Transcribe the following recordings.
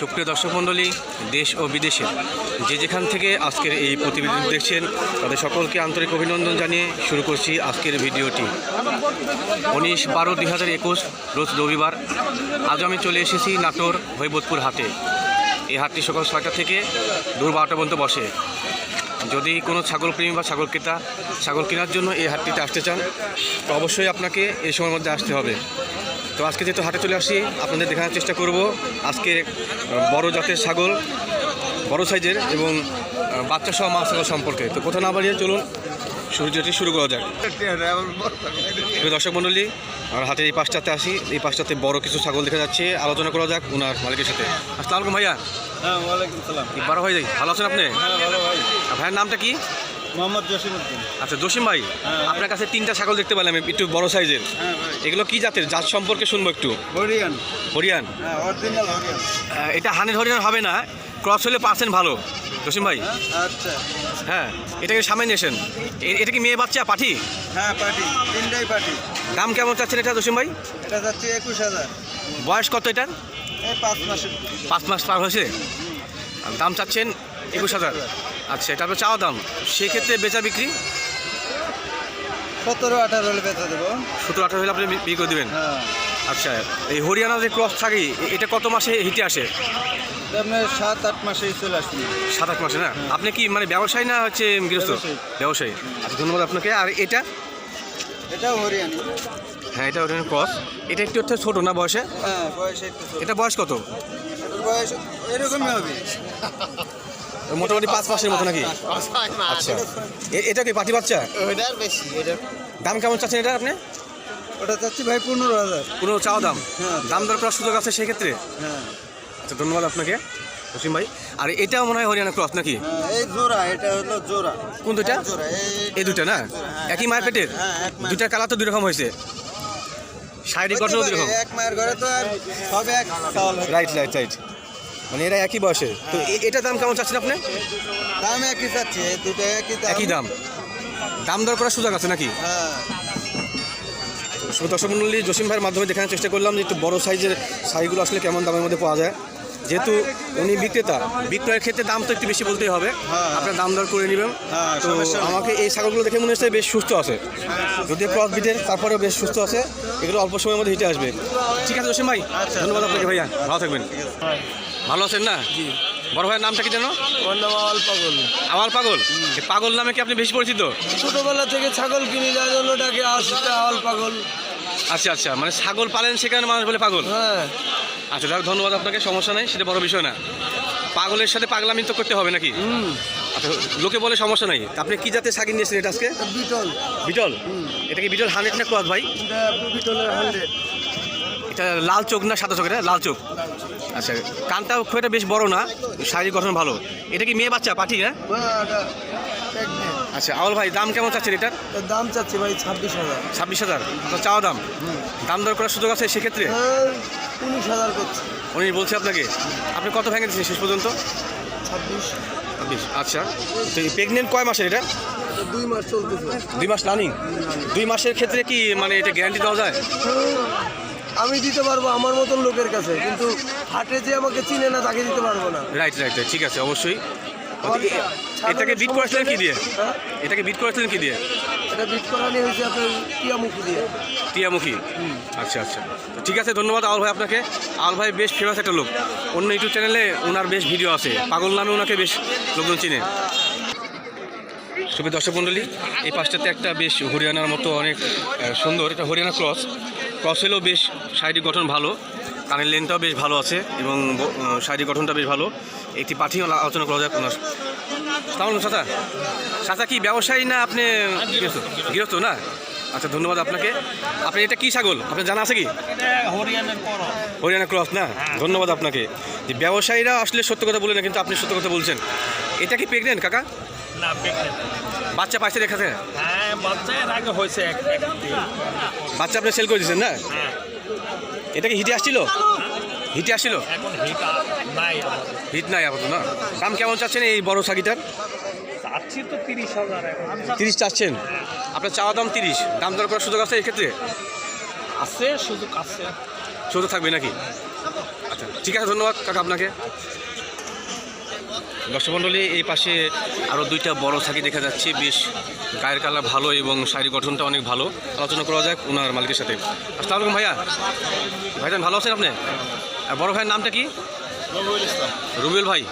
সুপ্রিয় দর্শক মণ্ডলী, দেশ ও বিদেশে যে যেখান থেকে আজকের এই প্রতিবেদন দেখছেন, তাদের সকলকে আন্তরিক অভিনন্দন জানিয়ে শুরু করছি আজকের ভিডিওটি। উনিশ বারো দুই হাজার একুশ, রোজ রবিবার, আজ আমি চলে এসেছি নাটোর হৈবতপুর হাটে। এই হাটটি সকাল ছয়টা থেকে দূর বারোটা পর্যন্ত বসে। যদি কোনো ছাগল প্রেমী বা ছাগল ক্রেতা, ছাগল কেনার জন্য এই হাটটিতে আসতে চান, তো অবশ্যই আপনাকে এই সময়ের মধ্যে আসতে হবে। তো আজকে যেহেতু হাটে চলে আসি আপনাদের দেখানোর চেষ্টা করব। আজকে বড় জাতের ছাগল বড় সাইজের এবং বাচ্চা সহ মাছ ছাগল সম্পর্কে। তো কোথাও না বাড়িয়ে চলুন সূর্যটি শুরু করা যাক। দর্শক মণ্ডলী আর হাতের এই পাশটাতে আসি। এই পাশটাতে বড় কিছু ছাগল দেখা যাচ্ছে। আলোচনা করা যাক ওনার মালিকের সাথে। আসসালামু আলাইকুম ভাইয়া। হ্যাঁ ওয়ালাইকুম সালাম কি বারো ভাই ভালো আছেন আপনি? হ্যাঁ ভাইয়ের নামটা কি? মোহাম্মদ আচ্ছা জসিম ভাই হ্যাঁ। আপনার কাছে তিনটা ছাগল দেখতে পেলাম একটু বড় সাইজের। হ্যাঁ এগুলো কি জাতের? জাত সম্পর্কে শুনব একটু। হরিয়ান। হরিয়ান? হ্যাঁ এটা হানির হরিয়ান হবে না ক্রস হলে পার্সেন্ট ভালো জসিম ভাই। আচ্ছা। হ্যাঁ এটাকে সামনে নিয়ে এসেন এটা কি মেয়ে বাচ্চা পাঠি? হ্যাঁ পার্টি তিনটাই পার্টি দাম কেমন চাচ্ছেন এটা জসিম ভাই? এটা একুশ হাজার। বয়স কত এটার? পাঁচ মাসের। পাঁচ মাস পার হয়েছে? দাম চাচ্ছেন একুশ হাজার। আচ্ছা তারপর চাওয়া দাম। সেক্ষেত্রে বেচা বিক্রি? সতেরো আঠারো হলে বেচা দেবো। সতেরো আঠারো হলে আপনি বিক্রি করে দেবেন? হ্যাঁ। আচ্ছা এই হরিয়ানা যে ক্রস থাকে এটা কত মাসে হিটে আসে? আপনার সাত আট মাসে চলে আসবে সাত আট মাসে না? আপনি কি মানে ব্যবসায়ী না হচ্ছে গৃহস্থ? ব্যবসায়ী। আচ্ছা ধন্যবাদ আপনাকে। আর এটা? এটাও হরিয়ানি। হ্যাঁ এটা হরিয়ানা ক্রস। এটা একটু হচ্ছে ছোটো না বয়সে? হ্যাঁ বয়সে এটা বয়স কত? বয়স এরকমই হবে। মোটামুটি পাঁচ মাসের মতো নাকি? আচ্ছা। এ- এটা কি পাটি বাচ্চা? বেশি দাম কেমন চাচ্ছেন এটা আপনি? ওটা চাচ্ছি ভাই পনেরো হাজার। কোনো চাওয়া দাম? হ্যাঁ। দাম দর করার সুযোগ আছে সেক্ষেত্রে? হ্যাঁ। আচ্ছা ধন্যবাদ আপনাকে জসিম ভাই। আর এটাও মনে হয় হরিয়ানা ক্রস নাকি? হ্যাঁ, এই জোড়া এটা হলো জোড়া। কোন দুইটা? এই- এই দুইটা না? হ্যাঁ, একই হ্যাঁ, মায়ের। দুইটার কালার তো দুই রকম হয়েছে। শারীরিক হতে গঠনও দুই রকম। এক মায়ের ঘরে তো আর সবে এক রাইট রাইট রাইট মানে এরা একই বয়সে তো এটা এটার দাম কেমন চাচ্ছেন আপনি? দাম একই চাচ্ছে দুটো একই দাম। একই দাম। দাম দর করার সুযোগ আছে নাকি? হ্যাঁ। দর্শক মন্ডলী জসিম ভাইয়ের মাধ্যমে দেখানোর চেষ্টা করলাম যে একটু বড় সাইজের শাড়িগুলো আসলে কেমন দামের মধ্যে পাওয়া যায়। যেহেতু উনি বিক্রেতা বিক্রয়ের ক্ষেত্রে দাম তো একটু বেশি বলতেই হবে। হ্যাঁ। আপনার দাম দর করে নেবেন। হ্যাঁ, তো আমাকে এই ছাগলগুলো দেখে মনে হচ্ছে বেশ সুস্থ আছে। যদি ক্রস বিটের তারপরেও বেশ সুস্থ আছে। এগুলো অল্প সময়ের মধ্যে হিটে আসবে। ঠিক আছে জসিম ভাই আচ্ছা। ধন্যবাদ আপনাকে ভাইয়া। ভালো থাকবেন। ভালো আছেন না? বড় ভাইয়ের নামটা কি জানো পাগল। আওয়াল পাগল? এই পাগল নামে কি আপনি বেশি পরিচিত? ছোটবেলা থেকে ছাগল কিনে যাওয়ার জন্য ডাকে আল পাগল। আচ্ছা আচ্ছা। মানে ছাগল পালেন সেখানে মানুষ বলে পাগল? হ্যাঁ। আচ্ছা যাক ধন্যবাদ আপনাকে সমস্যা নেই সেটা বড় বিষয় না। পাগলের সাথে পাগলামি তো করতে হবে নাকি? আচ্ছা লোকে বলে সমস্যা নাই। আপনি কি জাতের সাকিন নিয়েছেন এটা আজকে? বিটল। বিটল? এটা কি বিটল হান্ড্রেড না ক্রস ভাই? এটা এটা লাল চোখ না সাদা চোখ? এটা লাল চোখ। আচ্ছা কানটা খুব একটা বেশ বড় না শারীরিক গঠন ভালো। এটা কি মেয়ে বাচ্চা পাঠি হ্যাঁ? আচ্ছা আওয়াল ভাই দাম কেমন চাচ্ছেন এটার? দাম চাচ্ছি ভাই ছাব্বিশ হাজার। ছাব্বিশ হাজার? চাওয়া দাম? দাম দর করার সুযোগ আছে সেক্ষেত্রে? উনিশ হাজার করছে। উনি বলছে আপনাকে। আপনি কত ভেঙে দিচ্ছেন শেষ পর্যন্ত? ছাব্বিশ। ছাব্বিশ আচ্ছা। তো প্রেগনেন্ট কয় মাসের এটা? দুই মাস চলতেছে। দুই মাস রানিং দুই মাসের ক্ষেত্রে কি মানে এটা গ্যারান্টি দেওয়া যায়? আমি দিতে পারব আমার মতন লোকের কাছে কিন্তু হাটে যে আমাকে চিনে না তাকে দিতে পারব না। রাইট রাইট ঠিক আছে অবশ্যই। এটাকে বিট করেছিলেন কি দিয়ে? হ্যাঁ? এটাকে বিট করেছিলেন কি দিয়ে? এটা বিট করানি হয়েছে আপনার টিয়ামুখী দিয়ে। টিয়ামুখী? আচ্ছা আচ্ছা। তো ঠিক আছে ধন্যবাদ আল ভাই আপনাকে। আল ভাই বেশ ফেমাস একটা লোক। অন্য ইউটিউব চ্যানেলে ওনার বেশ ভিডিও আছে। পাগল নামে ওনাকে বেশ লোকজন চিনে। শুভ দর্শক মণ্ডলী এই পাশটাতে একটা বেশ হরিয়ানার মতো অনেক সুন্দর এটা হরিয়ানা ক্রস। ক্রস হলেও বেশ শারীরিক গঠন ভালো। কানের লেনটাও বেশ ভালো আছে এবং শারীরিক গঠনটা বেশ ভালো। একটি পাঠিও আলোচনা করা যাক আপনার তাহলে চাচা। চাচা কি ব্যবসায়ী না আপনি গৃহস্থ? গৃহস্থ না? আচ্ছা ধন্যবাদ আপনাকে। আপনি এটা কি ছাগল? আপনার জানা আছে কি? হরিয়ানা ক্রস না? ধন্যবাদ আপনাকে। যে ব্যবসায়ীরা আসলে সত্য কথা বলে না কিন্তু আপনি সত্য কথা বলছেন। এটা কি প্রেগনেন্ট কাকা? না বাচ্চা পাইছে দেখাছে হ্যাঁ বাচ্চা আপনি সেল করে দিয়েছেন না? হ্যাঁ। এটা কি হিটে আসছিল? হিটে আসছিল এখন হিট নাই হিট নাই আপাতত না? দাম কেমন চাচ্ছেন এই বড় সাগিটার চাচ্ছি তো তিরিশ হাজার তিরিশ চাচ্ছেন? আপনার চাওয়া দাম তিরিশ দাম দর করার সুযোগ আছে এক্ষেত্রে আছে সুযোগ আছে। সুযোগ থাকবে নাকি? আচ্ছা ঠিক আছে ধন্যবাদ কাকা আপনাকে। দর্শক মণ্ডলী এই পাশে আরও দুইটা বড় ছাগি দেখা যাচ্ছে। বেশ গায়ের কালার ভালো এবং শারীরিক গঠনটা অনেক ভালো। আলোচনা করা যাক ওনার মালিকের সাথে। আসসালামু আলাইকুম ভাইয়া। ভাইজান ভালো আছেন আপনি? বড় ভাইয়ের নামটা কি? রুবেল ভাই।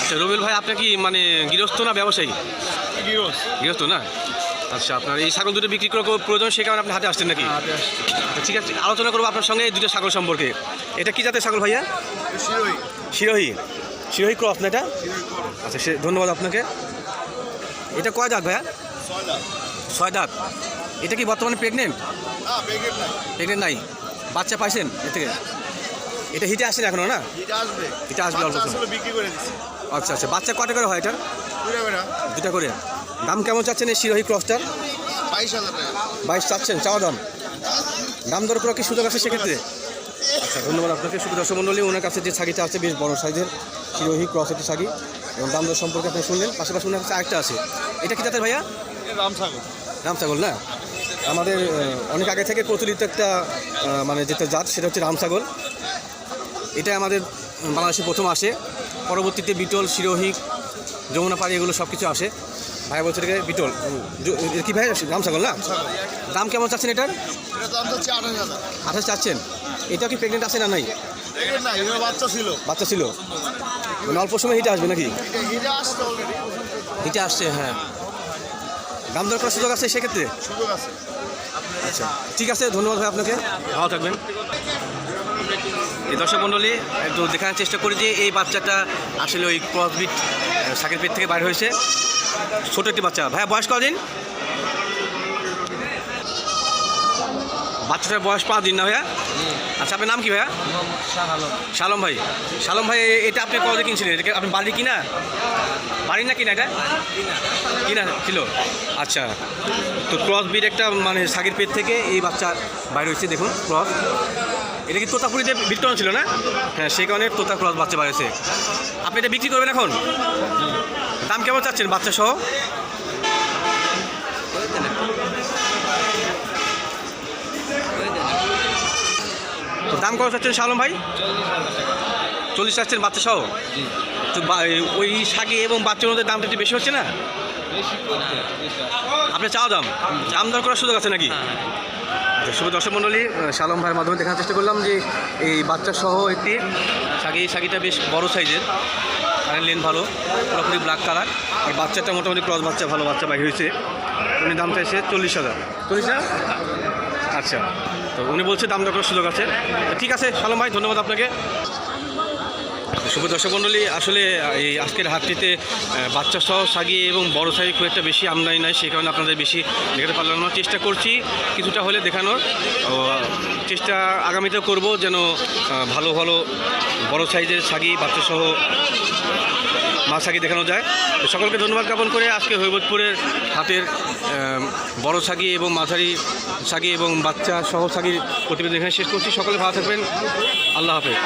আচ্ছা রুবেল ভাই আপনি কি মানে গৃহস্থ না ব্যবসায়ী? গৃহস্থ। না? আচ্ছা আপনার এই ছাগল দুটো বিক্রি করার প্রয়োজন সে কারণে আপনি হাতে আসছেন নাকি? আচ্ছা, ঠিক আছে আলোচনা করব আপনার সঙ্গে এই দুটো ছাগল সম্পর্কে। এটা কি জাতের ছাগল ভাইয়া? শিরোহী। শিরোহী। ক্রস না এটা? আচ্ছা সে ধন্যবাদ আপনাকে। এটা কয় দাঁত ভাইয়া? ছয় দাঁত। এটা কি বর্তমানে প্রেগনেন্ট প্রেগনেন্ট নাই। বাচ্চা পাইছেন এর থেকে? এটা হিটে আসেন এখনও না? হিটে আসবে। অল্প সময়। বিক্রি করে দিচ্ছি আচ্ছা আচ্ছা। বাচ্চা কটা করে হয় এটা? দুটা করে। দাম কেমন চাচ্ছেন এই শিরোহী ক্রসটার বাইশ হাজার টাকা। বাইশ চাচ্ছেন চাওয়া দাম? দাম দর করা কি সুযোগ আছে সেক্ষেত্রে? আচ্ছা ধন্যবাদ আপনাকে। শুধু দর্শক মণ্ডলী ওনার কাছে যে ছাগিটা আছে বেশ বড় সাইজের শিরোহী ক্রস একটি ছাগি এবং দাম দর সম্পর্কে আপনি শুনলেন। পাশাপাশি ওনার কাছে আরেকটা আছে। এটা কি জাতের ভাইয়া? রাম সাগর রাম ছাগল না? আমাদের অনেক আগে থেকে প্রচলিত একটা মানে যেটা জাত সেটা হচ্ছে রাম ছাগল। এটা আমাদের বাংলাদেশে প্রথম আসে। পরবর্তীতে বিটল শিরোহী যমুনা পাড়ি এগুলো সব কিছু আসে। ভাই বলছে এটাকে বিটল। কি ভাই? রাম ছাগল না? দাম কেমন চাচ্ছেন এটার? এটা আঠাশ চাচ্ছেন? এটা কি প্রেগনেন্ট আছে না নাই? বাচ্চা ছিল। বাচ্চা ছিল? মানে অল্প সময় হিটে আসবে নাকি? এটা হিটে আসছে অলরেডি হিটে আসছে হ্যাঁ। দাম দর করার সুযোগ আছে সেক্ষেত্রে? আচ্ছা ঠিক আছে ধন্যবাদ ভাই আপনাকে। ভালো থাকবেন। দর্শক মণ্ডলী, একটু দেখানোর চেষ্টা করি যে এই বাচ্চাটা আসলে ওই ক্রসবিট শাকের পেট থেকে বাইর হয়েছে। ছোট একটি বাচ্চা। ভাইয়া, বয়স কদিন বাচ্চাটার বয়স পাঁচ দিন না ভাইয়া? আচ্ছা আপনার নাম কি ভাইয়া? শালম ভাই। শালম ভাই এটা আপনি কবে কিনছিলেন? এটা আপনি বাড়ি কিনা? বাড়ি না কিনা এটা? কিনা ছিল। আচ্ছা। তো ক্রস বিট একটা মানে সাগের পেট থেকে এই বাচ্চা বাইরে হয়েছে, দেখুন ক্রস এটা কি তোতাপুরিতে বিটন ছিল না? হ্যাঁ সেই কারণে তোতা ক্রস বাচ্চা বাইরেছে আপনি এটা বিক্রি করবেন এখন? দাম কেমন চাচ্ছেন বাচ্চা সহ? তো দাম কত চাচ্ছেন শালম ভাই? চল্লিশ চাচ্ছেন বাচ্চা সহ? তো ওই শাকে এবং বাচ্চার মধ্যে দামটা একটু বেশি হচ্ছে না? আপনি চাও দাম? দাম দর করার সুযোগ আছে নাকি? আচ্ছা শুভ দর্শক মণ্ডলী শালম ভাইয়ের মাধ্যমে দেখার চেষ্টা করলাম যে এই বাচ্চা সহ একটি শাগি শাগিটা শাকিটা বেশ বড় সাইজের কারেন্ট লেন ভালো পুরোপুরি ব্ল্যাক কালার আর বাচ্চাটা মোটামুটি ক্রস বাচ্চা ভালো বাচ্চা বাইর হয়েছে। উনি দাম চাইছে চল্লিশ হাজার। চল্লিশ হাজার? আচ্ছা তো উনি বলছে দাম দর করার সুযোগ আছে। ঠিক আছে শালম ভাই ধন্যবাদ আপনাকে। শুভ দর্শক মণ্ডলী আসলে এই আজকের হাটটিতে বাচ্চা সহ সাগিয়ে এবং বড় সাইজ খুব একটা বেশি আমদানি নাই সেই কারণে আপনাদের বেশি দেখাতে পারলাম না। চেষ্টা করছি কিছুটা হলে দেখানোর। চেষ্টা আগামীতে করব যেন ভালো ভালো বড় সাইজের সাগি, বাচ্চা সহ মাছ সাগি দেখানো যায়। সকলকে ধন্যবাদ জ্ঞাপন করে আজকে হৈবতপুরের হাতের বড় সাগি এবং মাঝারি সাগি এবং বাচ্চা সহ সাগির প্রতিবেদন এখানে শেষ করছি। সকলে ভালো থাকবেন। আল্লাহ হাফেজ।